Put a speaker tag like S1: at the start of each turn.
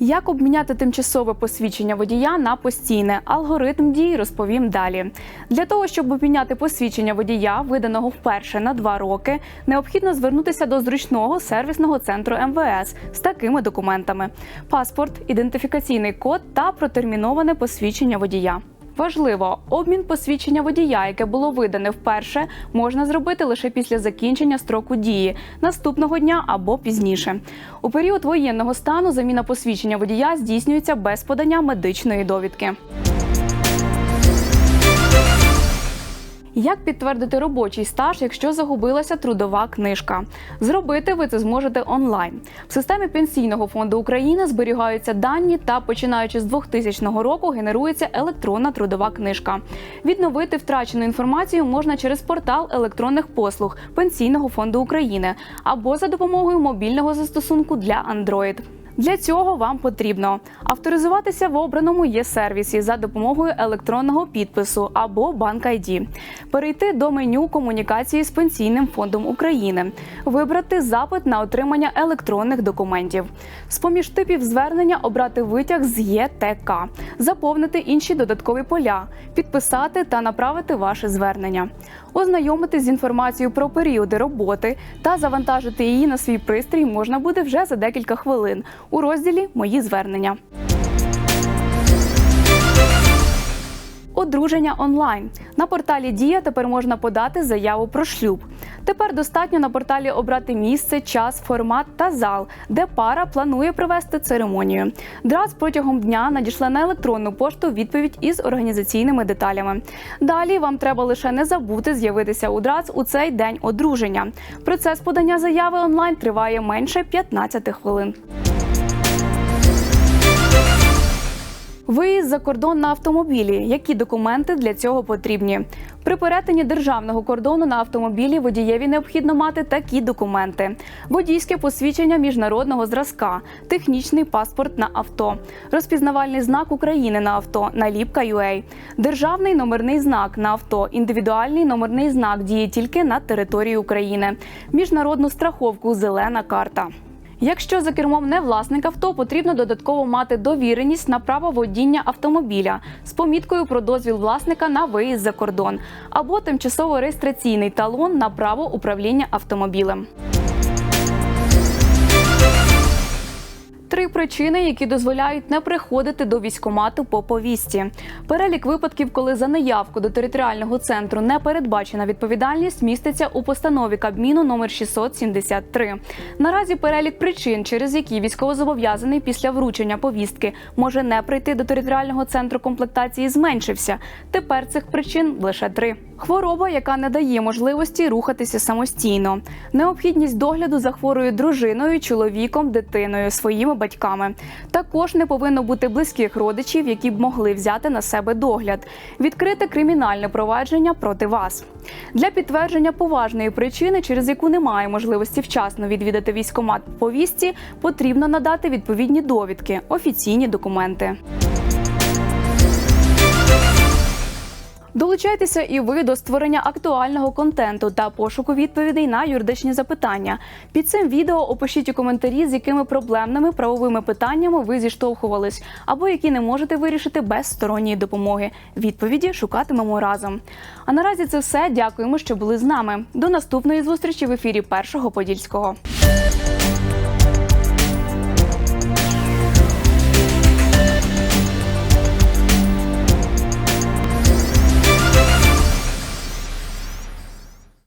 S1: Як обміняти тимчасове посвідчення водія на постійне? Алгоритм дій розповім далі. Для того, щоб обміняти посвідчення водія, виданого вперше на два роки, необхідно звернутися до зручного сервісного центру МВС з такими документами: паспорт, ідентифікаційний код та протерміноване посвідчення водія. Важливо, обмін посвідчення водія, яке було видане вперше, можна зробити лише після закінчення строку дії наступного дня або пізніше. У період воєнного стану заміна посвідчення водія здійснюється без подання медичної довідки. Як підтвердити робочий стаж, якщо загубилася трудова книжка? Зробити ви це зможете онлайн. В системі Пенсійного фонду України зберігаються дані та, починаючи з 2000 року, генерується електронна трудова книжка. Відновити втрачену інформацію можна через портал електронних послуг Пенсійного фонду України або за допомогою мобільного застосунку для Android. Для цього вам потрібно авторизуватися в обраному є сервісі за допомогою електронного підпису або банк ID, перейти до меню комунікації з пенсійним фондом України, вибрати запит на отримання електронних документів. З поміж типів звернення обрати витяг з ЄТК, заповнити інші додаткові поля, підписати та направити ваше звернення, ознайомитись з інформацією про періоди роботи та завантажити її на свій пристрій можна буде вже за декілька хвилин у розділі Мої звернення. Одруження онлайн на порталі Дія тепер можна подати заяву про шлюб. Тепер достатньо на порталі обрати місце, час, формат та зал, де пара планує провести церемонію. ДРАЦ протягом дня надійшла на електронну пошту відповідь із організаційними деталями. Далі вам треба лише не забути з'явитися у ДРАЦ у цей день одруження. Процес подання заяви онлайн триває менше 15 хвилин. Виїзд за кордон на автомобілі. Які документи для цього потрібні? При перетині державного кордону на автомобілі водієві необхідно мати такі документи: водійське посвідчення міжнародного зразка, технічний паспорт на авто, розпізнавальний знак України на авто, наліпка UA, державний номерний знак на авто, індивідуальний номерний знак діє тільки на території України, міжнародну страховку. Зелена карта. Якщо за кермом не власник авто, потрібно додатково мати довіреність на право водіння автомобіля з поміткою про дозвіл власника на виїзд за кордон або тимчасово реєстраційний талон на право управління автомобілем. Причини, які дозволяють не приходити до військкомату по повісті. Перелік випадків, коли за неявку до територіального центру не передбачена відповідальність, міститься у постанові Кабміну номер 673. Наразі перелік причин, через які військовозобов'язаний після вручення повістки може не прийти до територіального центру комплектації, зменшився. Тепер цих причин лише три. Хвороба, яка не дає можливості рухатися самостійно, необхідність догляду за хворою дружиною, чоловіком, дитиною, своїми батьками. Також не повинно бути близьких родичів, які б могли взяти на себе догляд, відкрите кримінальне провадження проти вас. Для підтвердження поважної причини, через яку немає можливості вчасно відвідати військкомат по повістці, потрібно надати відповідні довідки, офіційні документи. Долучайтеся і ви до створення актуального контенту та пошуку відповідей на юридичні запитання. Під цим відео опишіть у коментарі, з якими проблемними правовими питаннями ви зіштовхувались, або які не можете вирішити без сторонньої допомоги. Відповіді шукатимемо разом. А наразі це все. Дякуємо, що були з нами. До наступної зустрічі в ефірі Першого Подільського.